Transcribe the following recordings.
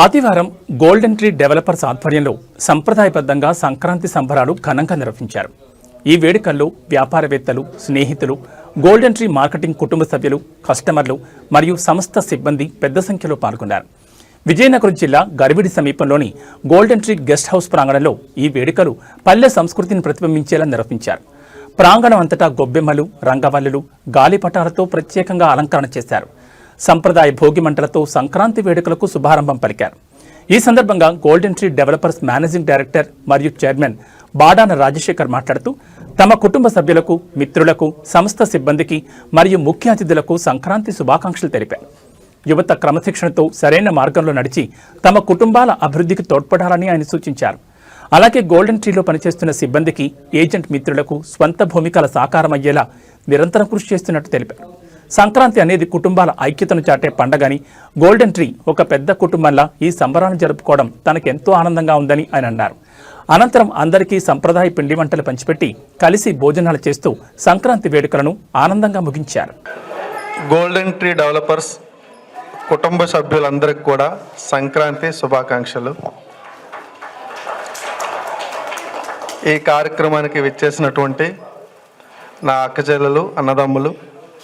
ఆదివారం golden tree developers ఆధ్వర్యంలో సంప్రదాయబద్ధంగా సంక్రాంతి సంబరాలు ఘనంగా నిర్వహించారు. ఈ వేడుకల్లో వ్యాపారవేత్తలు స్నేహితులు గోల్డెన్ ట్రీ మార్కెటింగ్ కుటుంబ సభ్యులు కస్టమర్లు మరియు సంస్థ సిబ్బంది పెద్ద సంఖ్యలో పాల్గొన్నారు. విజయనగరం జిల్లా గర్విడి సమీపంలోని గోల్డెన్ ట్రీ గెస్ట్ హౌస్ ప్రాంగణంలో ఈ వేడుకలు పల్లె సంస్కృతిని ప్రతిబింబించేలా నిర్వహించారు. ప్రాంగణం అంతటా గొబ్బెమ్మలు రంగవల్లులు గాలిపటాలతో ప్రత్యేకంగా అలంకరణ చేశారు. సంప్రదాయ భోగి మంటలతో సంక్రాంతి వేడుకలకు శుభారంభం పలికారు. ఈ సందర్భంగా golden tree developers managing director మరియు చైర్మన్ బాడాన రాజశేఖర్ మాట్లాడుతూ తమ కుటుంబ సభ్యులకు మిత్రులకు సంస్థ సిబ్బందికి మరియు ముఖ్య అతిథులకు సంక్రాంతి శుభాకాంక్షలు తెలిపారు. యువత క్రమశిక్షణతో సరైన మార్గంలో నడిచి తమ కుటుంబాల అభివృద్ధికి తోడ్పడాలని ఆయన సూచించారు. అలాగే గోల్డెన్ ట్రీలో పనిచేస్తున్న సిబ్బందికి ఏజెంట్ మిత్రులకు స్వంత భూమికల సాకారం అయ్యేలా నిరంతరం కృషి చేస్తున్నట్టు తెలిపారు. సంక్రాంతి అనేది కుటుంబాల ఐక్యతను చాటే పండగని గోల్డెన్ ట్రీ ఒక పెద్ద కుటుంబంలా ఈ సంబరాన్ని జరుపుకోవడం తనకెంతో ఆనందంగా ఉందని ఆయన అన్నారు. అనంతరం అందరికీ సంప్రదాయ పిండి వంటలు పంచిపెట్టి కలిసి భోజనాలు చేస్తూ సంక్రాంతి వేడుకలను ఆనందంగా ముగించారు. గోల్డెన్ ట్రీ డెవలపర్స్ కుటుంబ సభ్యులందరికీ కూడా సంక్రాంతి శుభాకాంక్షలు. ఈ కార్యక్రమానికి విచ్చేసినటువంటి నా అక్కచెల్లెలు అన్నదమ్ములు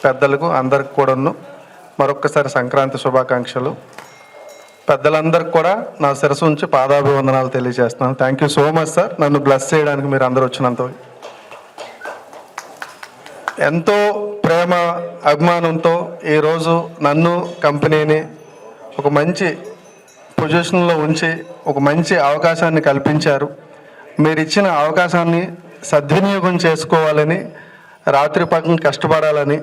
పెద్దలకు అందరికి కూడాను మరొక్కసారి సంక్రాంతి శుభాకాంక్షలు. పెద్దలందరికీ కూడా నా శిరసు ఉంచి పాదాభివందనాలు తెలియజేస్తున్నాను. Thank you so much sir నన్ను బ్లెస్ చేయడానికి మీరు అందరూ వచ్చినంత ఎంతో ప్రేమ అభిమానంతో ఈరోజు నన్ను కంపెనీని ఒక మంచి పొజిషన్లో ఉంచి ఒక మంచి అవకాశాన్ని కల్పించారు. మీరు ఇచ్చిన అవకాశాన్ని సద్వినియోగం చేసుకోవాలని రాత్రి పక్కన కష్టపడాలని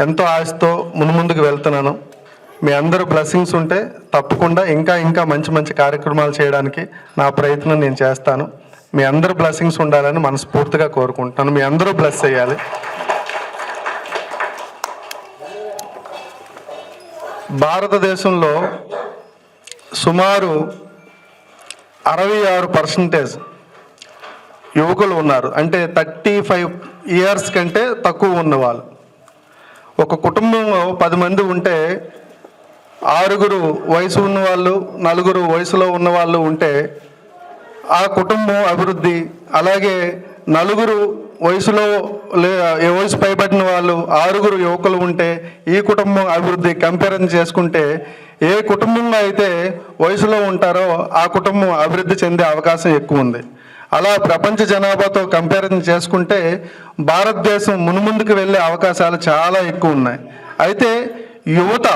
ఎంతో ఆశతో మున్ముందుకు వెళ్తున్నాను. మీ అందరూ బ్లెస్సింగ్స్ ఉంటే తప్పకుండా ఇంకా ఇంకా మంచి మంచి కార్యక్రమాలు చేయడానికి నా ప్రయత్నం నేను చేస్తాను. మీ అందరూ బ్లెస్సింగ్స్ ఉండాలని మనస్ఫూర్తిగా కోరుకుంటున్నాను. మీ అందరూ బ్లెస్ చేయాలి. భారతదేశంలో సుమారు అరవై ఆరు పర్సంటేజ్ యువకులు ఉన్నారు. అంటే థర్టీ ఫైవ్ ఇయర్స్ కంటే తక్కువ ఉన్నవాళ్ళు. ఒక కుటుంబంలో పది మంది ఉంటే ఆరుగురు వయసు ఉన్నవాళ్ళు నలుగురు వయసులో ఉన్నవాళ్ళు ఉంటే ఆ కుటుంబం అభివృద్ధి. అలాగే నలుగురు వయసులో లే ఏ వయసు పైబడిన వాళ్ళు ఆరుగురు యువకులు ఉంటే ఈ కుటుంబం అభివృద్ధి కంపారిజన్ చేసుకుంటే ఏ కుటుంబంలో అయితే వయసులో ఉంటారో ఆ కుటుంబం అభివృద్ధి చెందే అవకాశం ఎక్కువ ఉంది. అలా ప్రపంచ జనాభాతో కంపారిజన్ చేసుకుంటే భారతదేశం మునుముందుకు వెళ్ళే అవకాశాలు చాలా ఎక్కువ ఉన్నాయి. అయితే యువత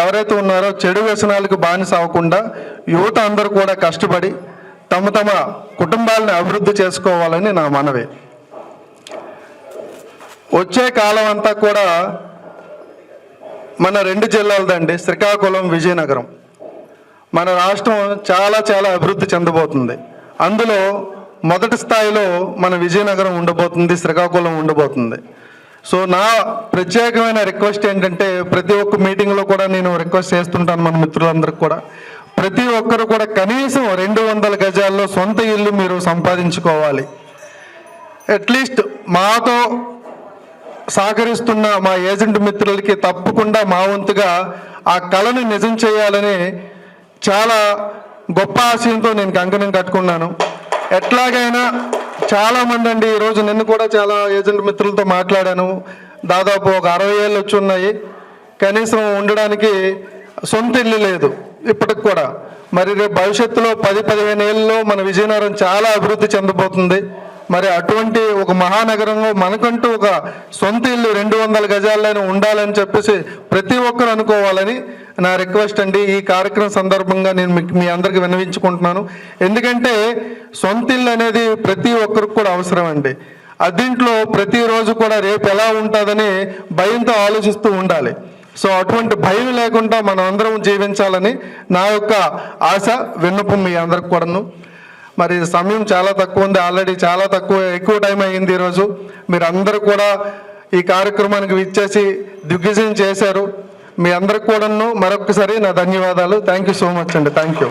ఎవరైతే ఉన్నారో చెడు వ్యసనాలకు బానిస అవ్వకుండా యువత అందరూ కూడా కష్టపడి తమ తమ కుటుంబాలను అభివృద్ధి చేసుకోవాలని నా మనవి. వచ్చే కాలం అంతా కూడా మన రెండు జిల్లాలదండి శ్రీకాకుళం విజయనగరం. మన రాష్ట్రం చాలా చాలా అభివృద్ధి చెందబోతుంది. అందులో మొదటి స్థాయిలో మన విజయనగరం ఉండబోతుంది శ్రీకాకుళం ఉండబోతుంది. సో నా ప్రత్యేకమైన రిక్వెస్ట్ ఏంటంటే ప్రతి ఒక్క మీటింగ్లో కూడా నేను రిక్వెస్ట్ చేస్తుంటాను మన మిత్రులందరికీ కూడా. ప్రతి ఒక్కరు కూడా కనీసం రెండు వందల గజాల్లో సొంత ఇల్లు మీరు సంపాదించుకోవాలి. అట్లీస్ట్ మాతో సహకరిస్తున్న మా ఏజెంట్ మిత్రులకి తప్పకుండా మా వంతుగా ఆ కళను నిజం చేయాలని చాలా గొప్ప ఆశయంతో నేను కంకణం కట్టుకున్నాను. ఎట్లాగైనా చాలా మంది అండి ఈరోజు నిన్ను కూడా చాలా ఏజెంట్ మిత్రులతో మాట్లాడాను. దాదాపు ఒక అరవై ఏళ్ళు వచ్చి ఉన్నాయి. కనీసం ఉండడానికి సొంత ఇల్లు లేదు ఇప్పటికి కూడా. మరి రేపు భవిష్యత్తులో పది పదిహేను ఏళ్ళలో మన విజయనగరం చాలా అభివృద్ధి చెందబోతుంది. మరి అటువంటి ఒక మహానగరంలో మనకంటూ ఒక సొంత ఇల్లు రెండు వందల గజాలైనా ఉండాలని చెప్పేసి ప్రతి ఒక్కరు అనుకోవాలని నా రిక్వెస్ట్ అండి ఈ కార్యక్రమం సందర్భంగా నేను మీకు మీ అందరికి విన్నవించుకుంటున్నాను. ఎందుకంటే సొంత ఇల్లు అనేది ప్రతి ఒక్కరికి కూడా అవసరం అండి. అదింట్లో ప్రతిరోజు కూడా రేపు ఎలా ఉంటుందని భయంతో ఆలోచిస్తూ ఉండాలి. సో అటువంటి భయం లేకుండా మనం అందరం జీవించాలని నా యొక్క ఆశ విన్నపం మీ అందరికి కూడాను. మరి సమయం చాలా తక్కువ ఉంది ఆల్రెడీ చాలా తక్కువ ఎక్కువ టైం అయ్యింది ఈరోజు. మీరు అందరూ కూడా ఈ కార్యక్రమానికి విచ్చేసి దిగ్విజయం చేశారు. మీ అందరికి కూడాను మరొకసారి నా ధన్యవాదాలు. థ్యాంక్ యూ సో మచ్ అండి. Thank you